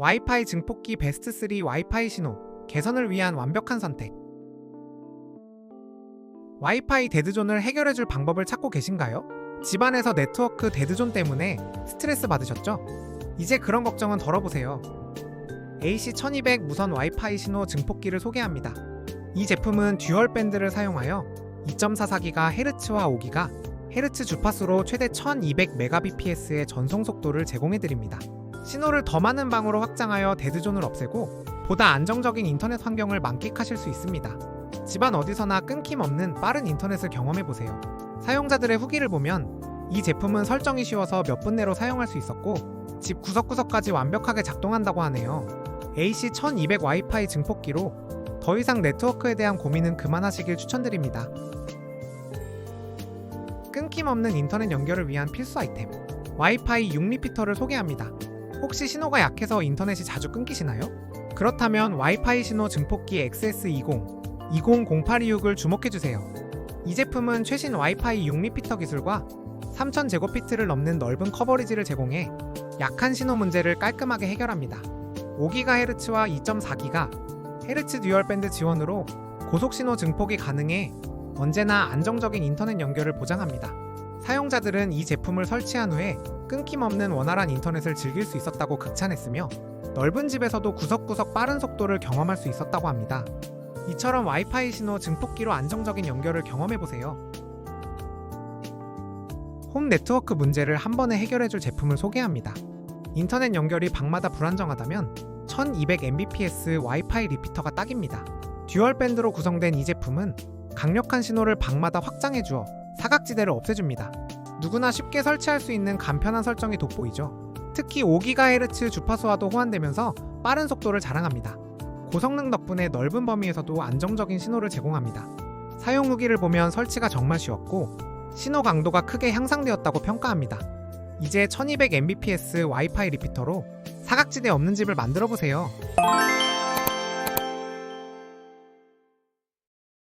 와이파이 증폭기 베스트 3 와이파이 신호 개선을 위한 완벽한 선택. 와이파이 데드존을 해결해줄 방법을 찾고 계신가요? 집안에서 네트워크 데드존 때문에 스트레스 받으셨죠? 이제 그런 걱정은 덜어보세요. AC1200 무선 와이파이 신호 증폭기를 소개합니다. 이 제품은 듀얼 밴드를 사용하여 2.44GHz와 5GHz 주파수로 최대 1200Mbps의 전송 속도를 제공해드립니다. 신호를 더 많은 방으로 확장하여 데드존을 없애고 보다 안정적인 인터넷 환경을 만끽하실 수 있습니다. 집안 어디서나 끊김 없는 빠른 인터넷을 경험해 보세요. 사용자들의 후기를 보면 이 제품은 설정이 쉬워서 몇 분 내로 사용할 수 있었고 집 구석구석까지 완벽하게 작동한다고 하네요. AC1200 와이파이 증폭기로 더 이상 네트워크에 대한 고민은 그만하시길 추천드립니다. 끊김없는 인터넷 연결을 위한 필수 아이템 와이파이 6리피터를 소개합니다. 혹시 신호가 약해서 인터넷이 자주 끊기시나요? 그렇다면 와이파이 신호 증폭기 XS20 2008266을 주목해주세요. 이 제품은 최신 와이파이 6리피터 기술과 3000제곱피트를 넘는 넓은 커버리지를 제공해 약한 신호 문제를 깔끔하게 해결합니다. 5GHz와 2.4GHz 듀얼 밴드 지원으로 고속 신호 증폭이 가능해 언제나 안정적인 인터넷 연결을 보장합니다. 사용자들은 이 제품을 설치한 후에 끊김없는 원활한 인터넷을 즐길 수 있었다고 극찬했으며 넓은 집에서도 구석구석 빠른 속도를 경험할 수 있었다고 합니다. 이처럼 와이파이 신호 증폭기로 안정적인 연결을 경험해보세요. 홈 네트워크 문제를 한 번에 해결해줄 제품을 소개합니다. 인터넷 연결이 방마다 불안정하다면 1200mbps 와이파이 리피터가 딱입니다. 듀얼 밴드로 구성된 이 제품은 강력한 신호를 방마다 확장해주어 사각지대를 없애줍니다. 누구나 쉽게 설치할 수 있는 간편한 설정이 돋보이죠. 특히 5GHz 주파수와도 호환되면서 빠른 속도를 자랑합니다. 고성능 덕분에 넓은 범위에서도 안정적인 신호를 제공합니다. 사용 후기를 보면 설치가 정말 쉬웠고 신호 강도가 크게 향상되었다고 평가합니다. 이제 1200mbps 와이파이 리피터로 사각지대 없는 집을 만들어 보세요.